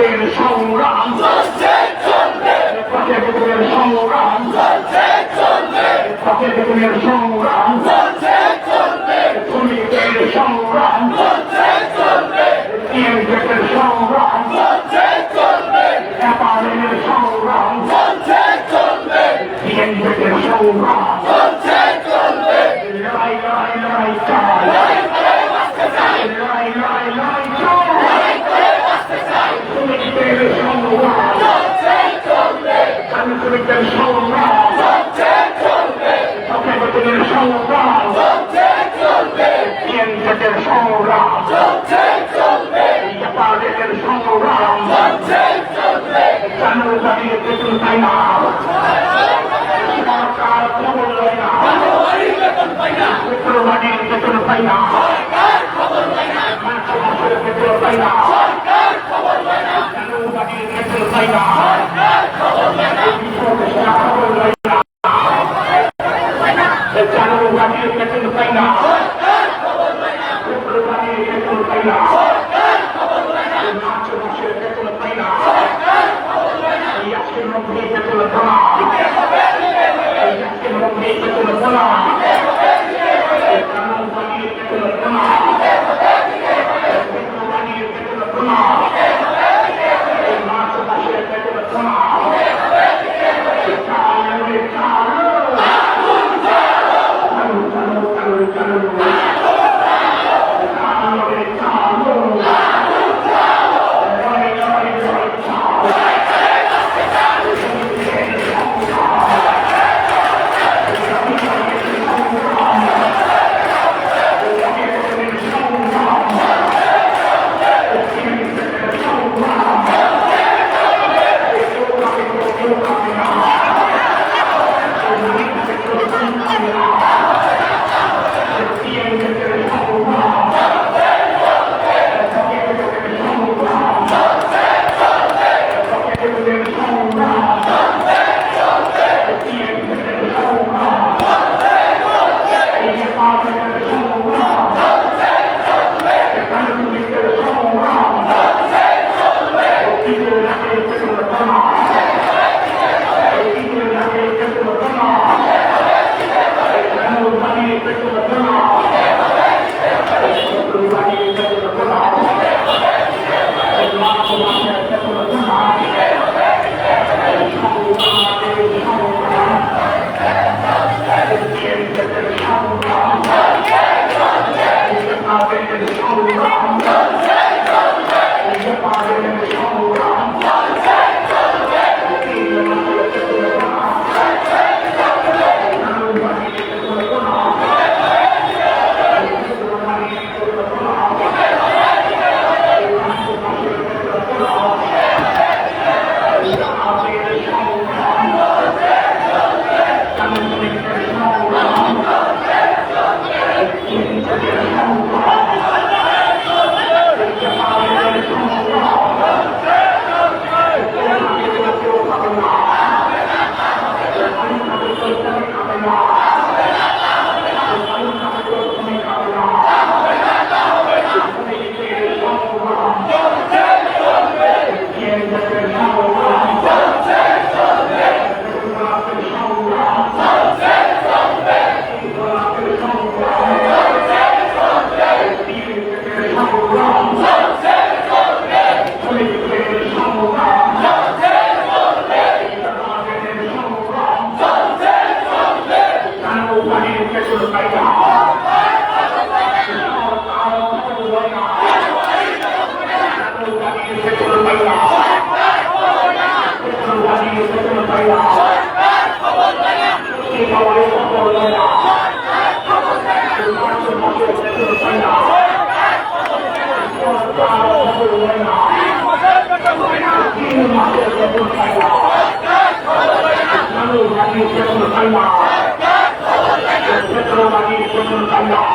শ্রমিকদের সংগ্রাম পথে বেতনের সংগ্রাম সংগ্রাম সংগ্রাম লড়াই লড়াই লড়াই চাই লড়াই লড়াই লড়াই চাই শ্রমিকদের সংগ্রাম শ্রমিকদের সংগ্রাম বেতনের সংগ্রাম টিএমজেটের সংগ্রাম অ্যাপারেলের সংগ্রাম চালু দাঁড়িয়ে বেতন পাই না সরকার খবর লয় না বেতন পাই না মাসে মাসে বেতন পাই না দাঁড়িয়ে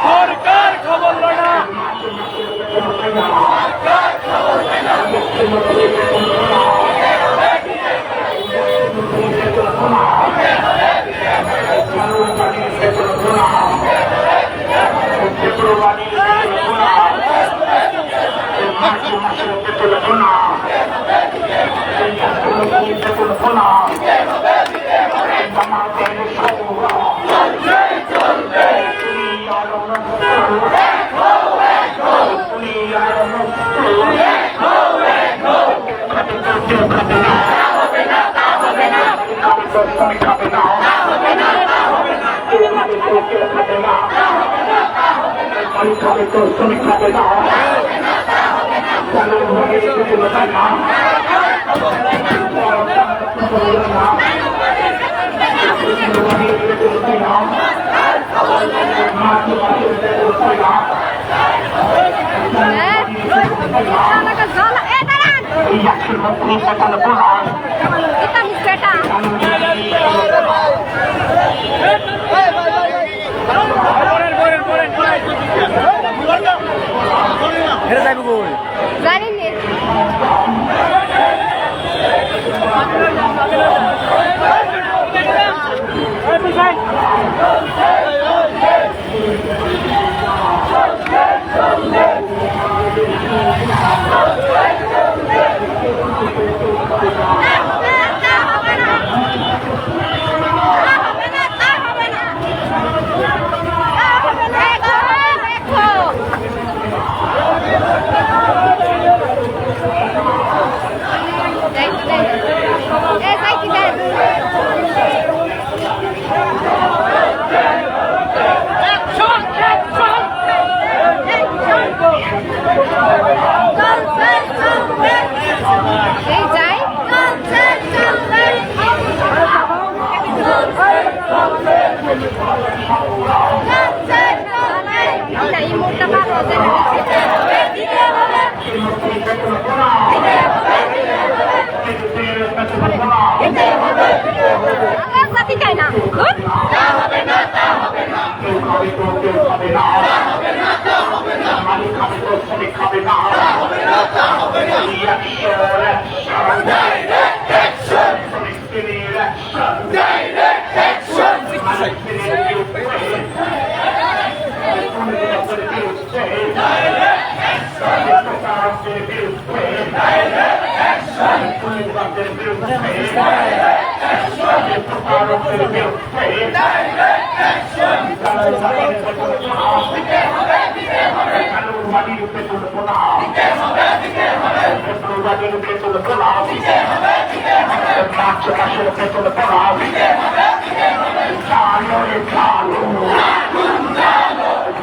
সরকার খবর লয় না মার্চ শ্রমিক খাবে না আমি খাবে তো শ্রমিক খাবে না চালু হয়ে বেতন দেয় না Talaga zala. Eh, taran! Kita mispeta. Zanin ne? Eh, saya tidak. এই যাই এই মোটটা ভালো সাথে চাই না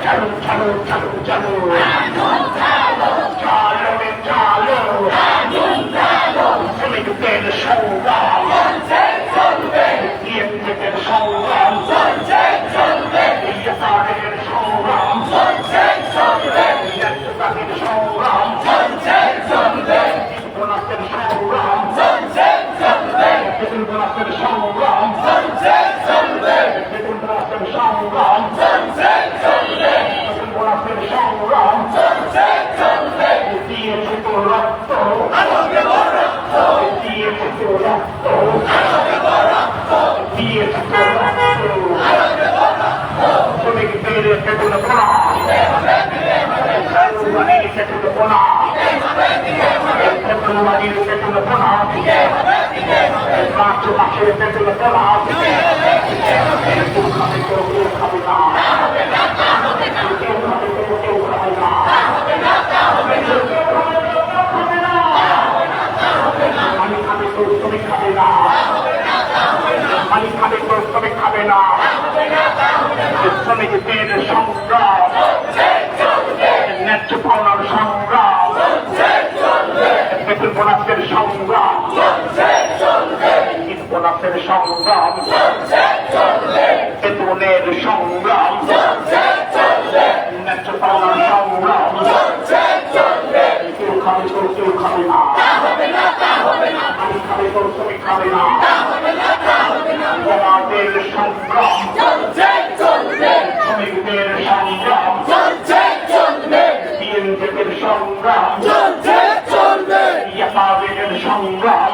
চালু চালু চালু চালু চালু চালু শ্রমিকদের সংগ্রাম বোনাস ফেব্রুয়ারির বেতন বোনাস মার্চ মাসের বেতন বোনাস কেউ খাবে কেউ কেউ খাবে না। কেউ খাবে কেউ কেউ খাবে না। মালিক খাবে কেউ শ্রমিক খাবে না। মালিক খাবে কেউ না বোনাসের সংগ্রাম। বোনাসের সংগ্রাম। বেতনের সংগ্রাম। ন্যায্য পাওনার সংগ্রাম। কেউ খাবে কেউ কেউ খাবে না। আমি খাবে না। আমাদের সংগ্রাম। শ্রমিকদের সংগ্রাম। বিএনপির সংগ্রাম। ইয়াতাবের সংগ্রাম।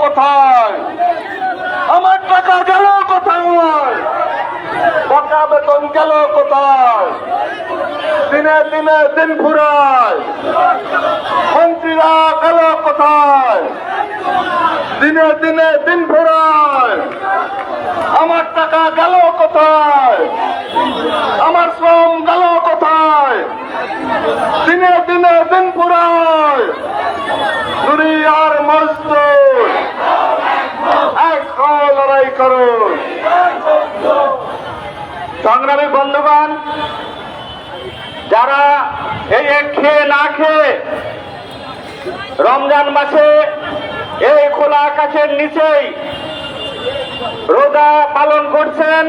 কোথায়? আমার টাকা গেল কোথায়? টাকা বেতন গেল কোথায়? দিনে দিনে দিন ফুরায় মন্ত্রীরা গেল কোথায়? দিনে দিনে দিন ফুরায় আমার টাকা গেল কোথায়? আমার শ্রম গেল কোথায়? দিনে দিনে দিন ফুরায় দুনিয়ার মজদুর জয় করো সংগ্রামী বন্ধুগণ, যারা এই খেয়ে না খেয়ে রমজান মাসে এই খোলা আকাশের নিচেই রোজা পালন করছেন,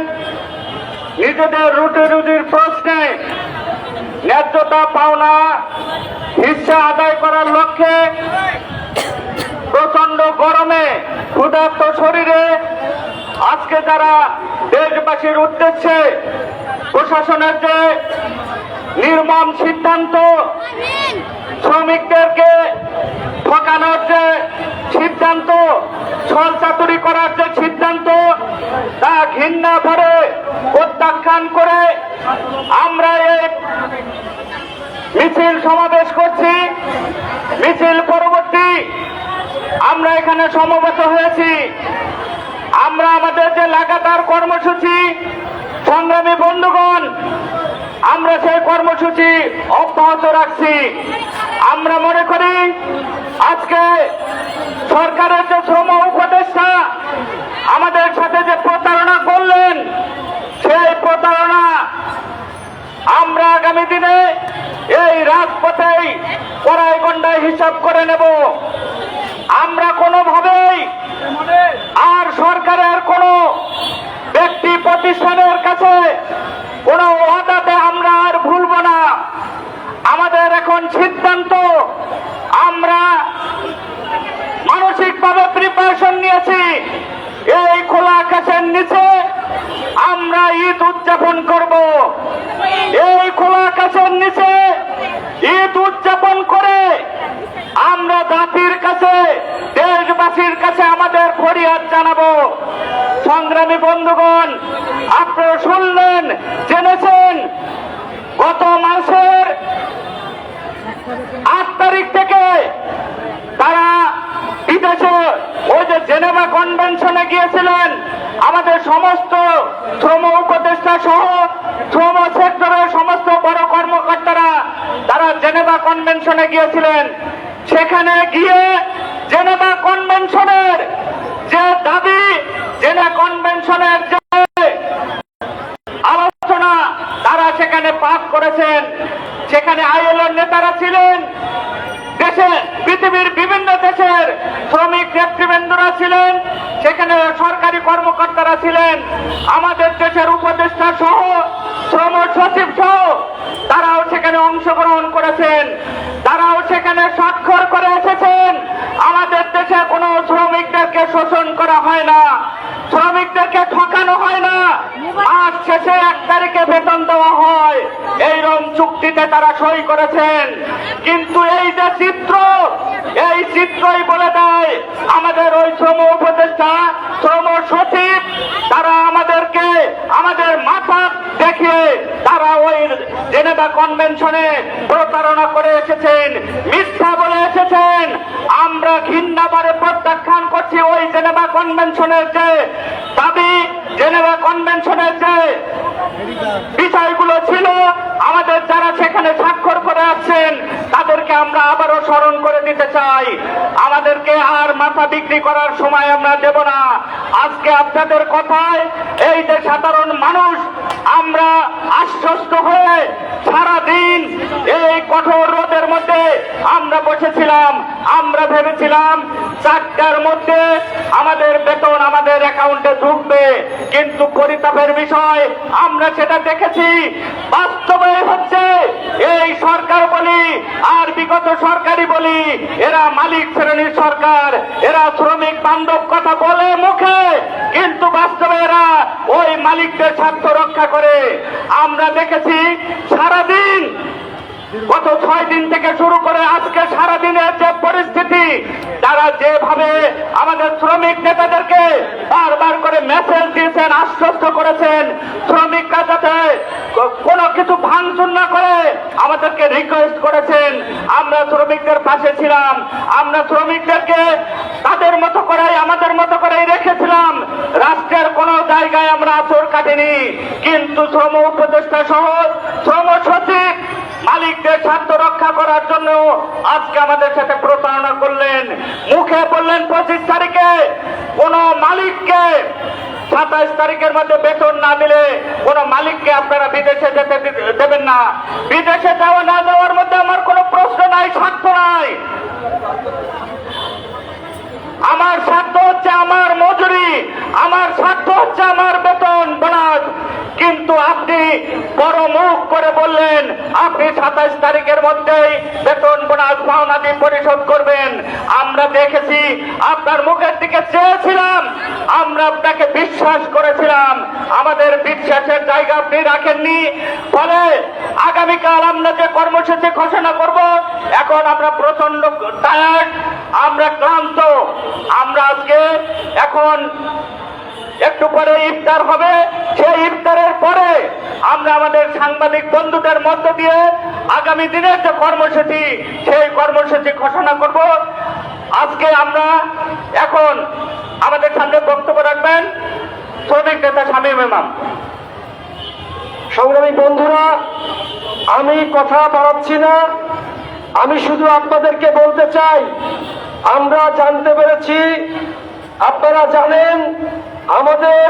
নিজেদের রুটি রুটির প্রশ্নে ন্যায্যতা পাওনা, হিসা আদায় করার লক্ষ্যে প্রচণ্ড গরমে ক্ষুধার্ত শরীরে আজকে যারা দেশবাসীর উদ্দেশ্যে প্রশাসনের যে নির্মম সিদ্ধান্ত শ্রমিকদেরকে ঠকানোর যে সিদ্ধান্ত ছল চাতুরি করার যে সিদ্ধান্ত তা ঘৃণা ভরে প্রত্যাখ্যান করে আমরা এই মিছিল সমাবেশ করছি। মিছিল পরবর্তী আমরা এখানে সমবেত হয়েছি। আমরা আমাদের যে লাগাতার কর্মসূচি, সংগ্রামী বন্ধুগণ, আমরা সেই কর্মসূচি অব্যাহত রাখছি। আমরা মনে করি আজকে সরকারের যে শ্রম উপদেষ্টা আমাদের সাথে যে প্রতারণা করলেন, সেই প্রতারণা আমরা আগামী দিনে এই রাজপথেই কড়াই গন্ডায় হিসাব করে নেব। আমরা কোনোভাবেই আর সরকারের কোনো ব্যক্তি প্রতিষ্ঠানের কাছে কোনো ওয়াদাতে আমরা আর ভুলব না। আমাদের এখন সিদ্ধান্ত, আমরা মানসিকভাবে প্রিপারেশন নিয়েছি। এই খোলা আকাশের নিচে আমরা ঈদ উদযাপন করব। এই খোলা আকাশের নিচে ঈদ উদযাপন করে আমরা জাতির কাছে, দেশবাসীর কাছে আমাদের ফরিয়াদ জানাব। সংগ্রামী বন্ধুগণ, আপনারা শুনলেন, জেনেছেন, গত মাসের আট তারিখ থেকে তারা বিদেশে ওই যে জেনেভা কনভেনশনে গিয়েছিলেন, আমাদের সমস্ত শ্রম উপদেষ্টা সহ শ্রম সেক্টরের সমস্ত বড় কর্মকর্তারা তারা জেনেভা কনভেনশনে গিয়েছিলেন। সেখানে গিয়ে জেনেভা কনভেনশনের যে দাবি জেনেভা কনভেনশনের যে আলোচনা, তারা সেখানে পাঠ করেছেন। সেখানে আইএলওর নেতারা ছিলেন। দেশে, পৃথিবীর বিভিন্ন দেশের শ্রমিক নেতৃবৃন্দরা ছিলেন। সেখানে সরকারি কর্মকর্তারা ছিলেন। আমাদের দেশের উপদেষ্টা সহ শ্রম সচিব সহ সেখানে অংশগ্রহণ করেছেন তারাও সেখানে স্বাক্ষর করে এসেছেন। আমাদের দেশে শ্রমিকদেরকে শোষণ করা হয় না। শ্রমিকদেরকে ঠকানো হয় না। মাস শেষে এক তারিখে বেতন দেওয়া হয়। এইরকম চুক্তিতে তারা সই করেছেন। কিন্তু এই যে চিত্র, এই চিত্রই বলে দেয়, আমাদের ওই শ্রম উপদেষ্টা, শ্রম সচিব, তারা আমাদেরকে, আমাদের মাথা দেখিয়ে তারা ওই জেনেভা কনভেনশনে প্রতারণা করে এসেছেন, মিথ্যা বলে এসেছেন। আমরা ঘৃণাবারে প্রত্যাখ্যান করছি ওই জেনেভা কনভেনশনের যে দাবি, জেনেভা কনভেনশনের যে বিষয়গুলো ছিল, আমাদের যারা সেখানে স্বাক্ষর করে আসছেন, তাদেরকে আমরা আবারও স্মরণ করে দিতে চাই। আমাদেরকে আর মাথা বিক্রি করার সময় আমরা দেব না। আজকে আপনাদের কথায় এই যে সাধারণ মানুষ, আমরা আশ্বস্ত হয়ে সারা আমরা বসেছিলাম, আমরা ভেবেছিলাম চারটার মধ্যে আমাদের বেতন আমাদের অ্যাকাউন্টে ঢুকবে। কিন্তু পরিতাপের বিষয়, আমরা সেটা দেখেছি। বাস্তবে হচ্ছে এই সরকার বলি আর বিগত সরকারি বলি, এরা মালিক শ্রেণির সরকার, এরা শ্রমিক বান্ধব কথা বলে মুখে, কিন্তু বাস্তবে এরা ওই মালিকদের স্বার্থ রক্ষা করে। আমরা দেখেছি সারাদিন গত ছয় দিন থেকে শুরু করে আজকে সারাদিনের যে পরিস্থিতি, তারা যেভাবে আমাদের শ্রমিক নেতাদেরকে বারবার করে মেসেজ দিয়েছেন, আশ্বস্ত করেছেন, শ্রমিকরা যাতে কোনো কিছু ভাঙচুর না করে আমাদেরকে রিকোয়েস্ট করেছেন, আমরা শ্রমিকদের পাশে ছিলাম, আমরা শ্রমিকদেরকে তাদের মতো করেই, আমাদের মতো করেই রেখেছিলাম। রাষ্ট্রের কোনো জায়গায় আমরা আচর কাটিনি, কিন্তু শ্রম উপদেষ্টা সহ শ্রম সচিব মালিকদের স্বার্থ রক্ষা করার জন্য আজকে আমাদের সাথে প্রতারণা করলেন। মুখে বললেন পঁচিশ তারিখে কোন মালিককে সাতাইশ তারিখের মধ্যে বেতন না দিলে কোন মালিককে আপনারা বিদেশে যেতে দেবেন না। বিদেশে যাওয়া না যাওয়ার মধ্যে আমার কোনো প্রশ্ন নাই, স্বার্থ নাই। আমার স্বার্থ হচ্ছে আমার মজুরি, আমার স্বার্থ হচ্ছে আমার বেতন, বোনাস। কিন্তু আপনি বড় মুখ করে বললেন, আপনি সাতাইশ তারিখের মধ্যেই বেতন, বোনাস পাওনাদি পরিশোধ করবেন। আমরা দেখেছি, আপনার মুখের দিকে চেয়েছিলাম, আমরা আপনাকে বিশ্বাস করেছিলাম। আমাদের বিশ্বাসের জায়গা আপনি রাখেননি। ফলে আগামীকাল আমরা যে কর্মসূচি ঘোষণা করব, এখন আমরা প্রচণ্ড টায়ার্ড আমরা ক্লান্ত। আমরা আজকে এখন একটু পরে ইফতার হবে। সেই ইফতারের পরে আমরা আমাদের সাংবাদিক বন্ধুদের মধ্য দিয়ে আগামী দিনের যে কর্মসূচি, সেই কর্মসূচি ঘোষণা করব। আজকে আমরা এখন আমাদের সামনে বক্তব্য রাখবেন শ্রমিক নেতা শামীম ইমাম। সংগ্রামী বন্ধুরা, আমি কথা বাড়াচ্ছি না। আমি শুধু আপনাদেরকে বলতে চাই আমরা জানতে পেরেছি আপনারা জানেন আমাদের